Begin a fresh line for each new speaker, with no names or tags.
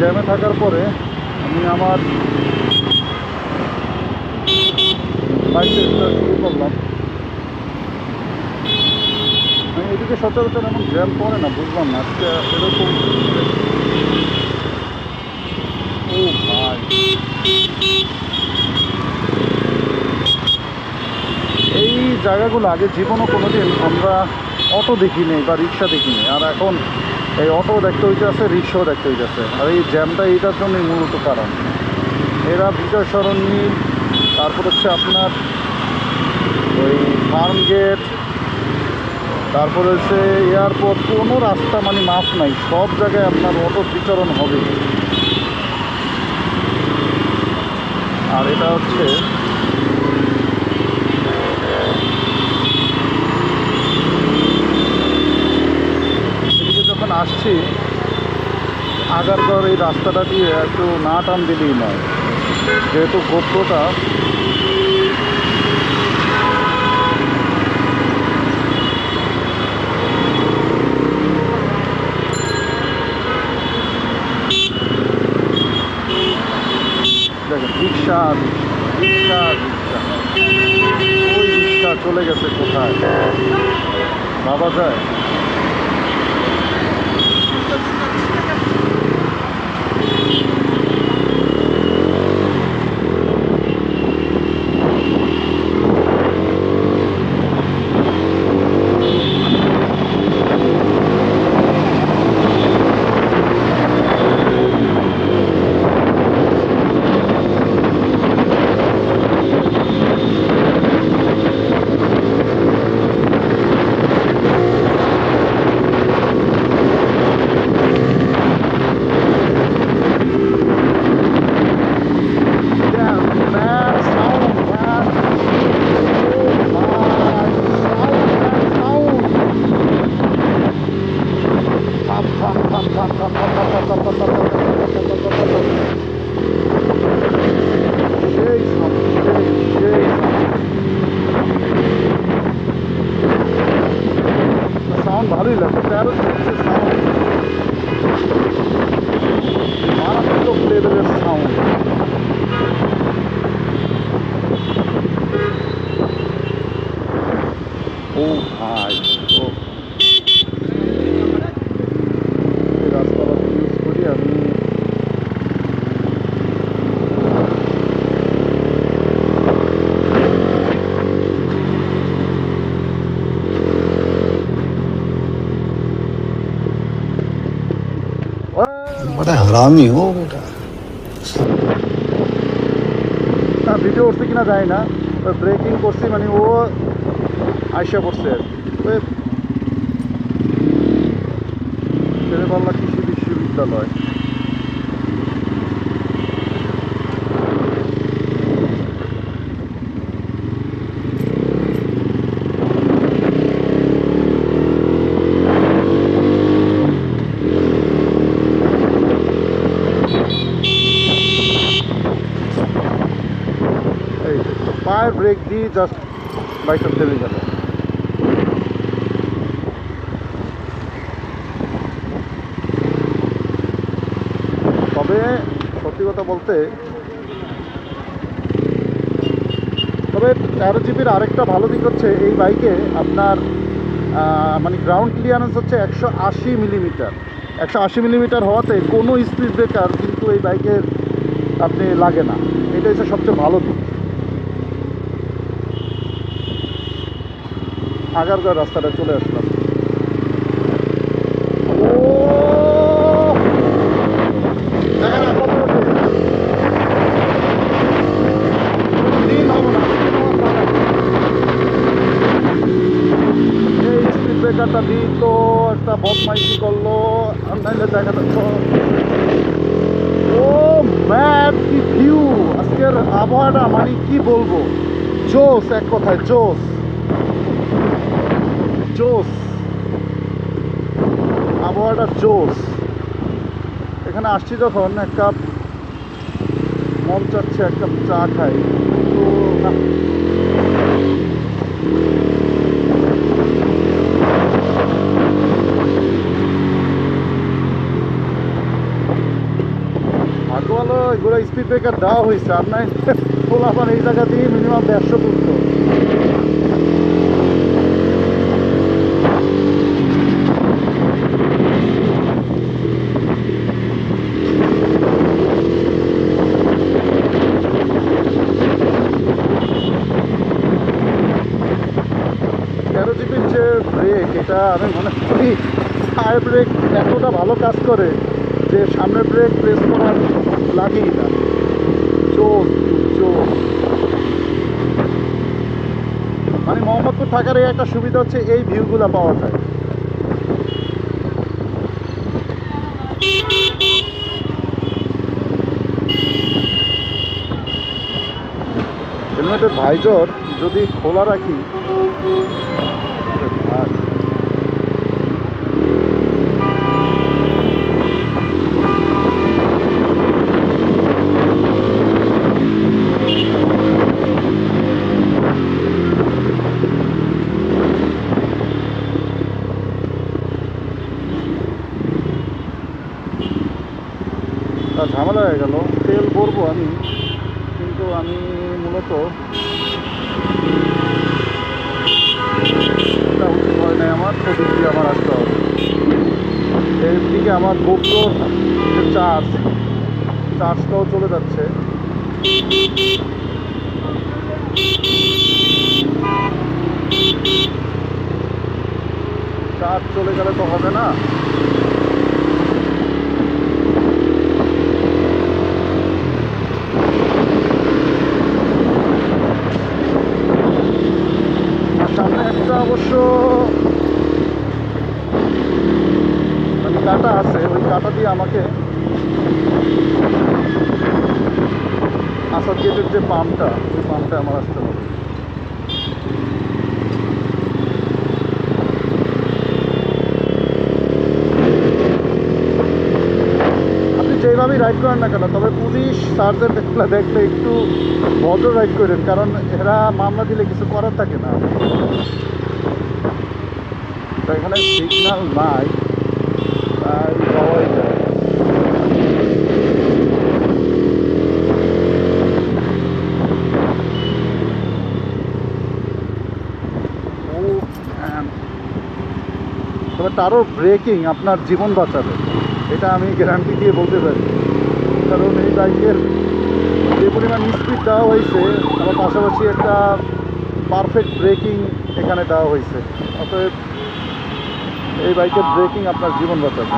জ্যামে থাকার পরে আমি আমার বাইকটা স্টার্ট শুরু করলাম। আমি এদিকে সচরাচর এমন জ্যাম পড়ে না, বুঝলাম না, আজকে এরকম ও ভাই। এই জায়গাগুলো আগে জীবনও কোনোদিন আমরা অটো দেখি নেই বা রিক্সা দেখি নেই আর এখন এই অটো দেখতে হইতেছে রিক্সাও দেখতে হইতেছে। আর এই জ্যামটা এইটার জন্যই মূলত কারণ। এরা বিজয় সরণি, তারপর হচ্ছে আপনার ওই ফার্ম গেট, তারপর হচ্ছে এয়ারপোর্ট, কোনো রাস্তা মানে মাফ নাই। সব জায়গায় আপনার অটো বিচরণ হবে। আর এটা হচ্ছে এদিকে যখন আসছি আগারগড় এই রাস্তাটা দিয়ে একটু না টান দিলেই নয়। যেহেতু গোপ্রটা ওই চলে গেছে কোথায়? ভাবা যায়। ও ভাই ও এই রাস্তাটা ইউজ করি আমি
बड़ा हरामी हो बेटा
না ভিডিও উঠছে কিনা যায় না ব্রেকিং করছি মানে ও আইসা পড়ছে ওই শেরেবাল্লা কৃষি বিশ্ববিদ্যালয়। পায়ের ব্রেক দিয়ে জাস্ট বাইকটা থেমে গেল তবে সত্যি কথা বলতে, তবে তেরো জিবির আরেকটা ভালো দিক হচ্ছে এই বাইকে আপনার মানে গ্রাউন্ড ক্লিয়ারেন্স হচ্ছে একশো আশি মিলিমিটার একশো আশি মিলিমিটার হওয়াতে কোনো স্পিড ব্রেকার কিন্তু এই বাইকের আপনি লাগে না। এটা হচ্ছে সবচেয়ে ভালো দিক। আগারগাঁও রাস্তাটা চলে আসলাম ও! দেখেন না, কত ওঠে। দিন হবে না, দিন হওয়ার কথা না। এই স্পিড ব্রেকারটা দিই তো একটা বদমাইশি করল, আর নাইলে ও ম্যাপ কি ভিউ আজকের আবহাওয়াটা মানে কি বলব? জোস এক কথায় জোস জোস আবহাওয়াটা জোস এখানে আসছি যখন এক কাপ মন চাচ্ছে, এক কাপ চা খাই। তো না স্পিড ব্রেকার দেওয়া হয়েছে, আর নাই এই জায়গা দিয়ে মিনিমাম দেড়শো তুলতো। এটা আমি মনে করি ফায়ার ব্রেক এতটা ভালো কাজ করে যে সামনের ব্রেক প্রেস করার লাগেই না চোর চোর মানে মোহাম্মদপুর থাকার এই একটা সুবিধা হচ্ছে এই ভিউগুলো পাওয়া যায়। হেলমেটের ভাইজর যদি খোলা রাখি তা ঝামেলা হয়ে গেল। তেল ভরবো আমি, কিন্তু আমি মূলত উচিত হয় নাই আমার দিয়ে আমার আসতে হবে। এইদিকে আমার গোপ্রোর যে চার্জ চার্জটাও চলে যাচ্ছে। চার্জ চলে গেলে তো হবে না আর সামনে একটা অবশ্য মানে কাটা আছে, ওই কাটা দিয়ে আমাকে আসাদ গেটের যে পাম্পটা, ওই পাম্পটা আমার আসতে হবে। আপনি যেভাবেই রাইড করেন না কেন, তবে পুলিশ সার্জেন্ট এগুলো দেখলে একটু ভদ্র রাইড করেন, কারণ এরা মামলা দিলে কিছু করার থাকে না। তো এখানে সিগন্যাল নাই, তাই তবে তারও ব্রেকিং আপনার জীবন বাঁচাবে। এটা আমি গ্যারান্টি দিয়ে বলতে পারি। কারণ এই বাইকের যে পরিমাণ স্পিড দেওয়া হয়েছে, তার পাশাপাশি একটা পারফেক্ট ব্রেকিং এখানে দেওয়া হয়েছে। অতএব এই বাইকের ব্রেকিং আপনার জীবন বাঁচাবে।